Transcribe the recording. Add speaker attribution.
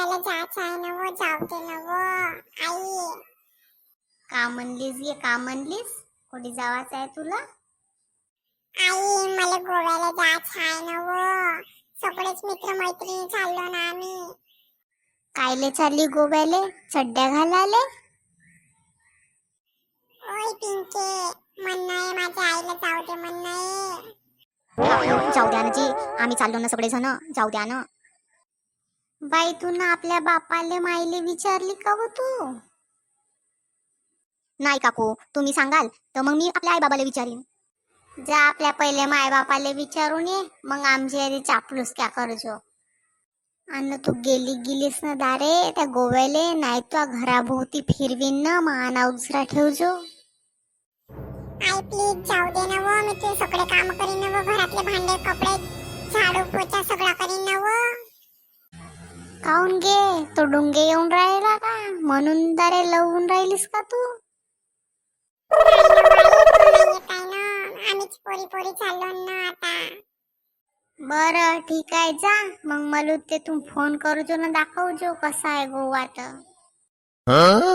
Speaker 1: गोव्याला जायचं आहे ना वो जाऊ दे ना वो आई.
Speaker 2: का म्हणलीस ये का म्हणलीस? कुठे जावाचं आहे तुला?
Speaker 1: आई मला गोव्याला जायचं आहे ना वो सगळेच मित्र मैत्रिणी चाललो ना आम्ही.
Speaker 2: कायले चालली गोव्याले? चड्ड्या घालाले
Speaker 1: ओय पिंके म्हणणं आहे माझ्या आईला जाऊ दे म्हणणं आहे
Speaker 2: जाऊ द्या ना जी आम्ही चाललो ना सगळे जण जाऊ द्या ना. बाई तू ना आपल्या बापाले माईले विचारली का हो तू? नाही काकू तुम्ही सांगाल तर मग मी आपल्या आई बाबाला विचारीन. जा आपल्या पहिले माय बापाले विचारून ये मग आमची आधी चापलूस क्या करजो. आणि तू गेली गेलीस ना दारे त्या गोव्याले नाही तो घराभोवती फिरवीन ना माना उजरा ठेवजो.
Speaker 1: आई प्लीज जाऊ दे ना वो मी तुझे सगळे काम करीन ना वो घरातले भांडे कपडे झाडू पोचा सगळा करीन. खाऊन घे.
Speaker 2: काऊन तो डुंगे येऊन राहिला का? म्हणून दारे लवून राहिलीस का तू?
Speaker 1: आम्हीच पोरी पोरी चाललो ना आता
Speaker 2: बर ठीक आहे जा. मग मला ते तू फोन करजो ना दाखवजो कसा आहे गोवा तर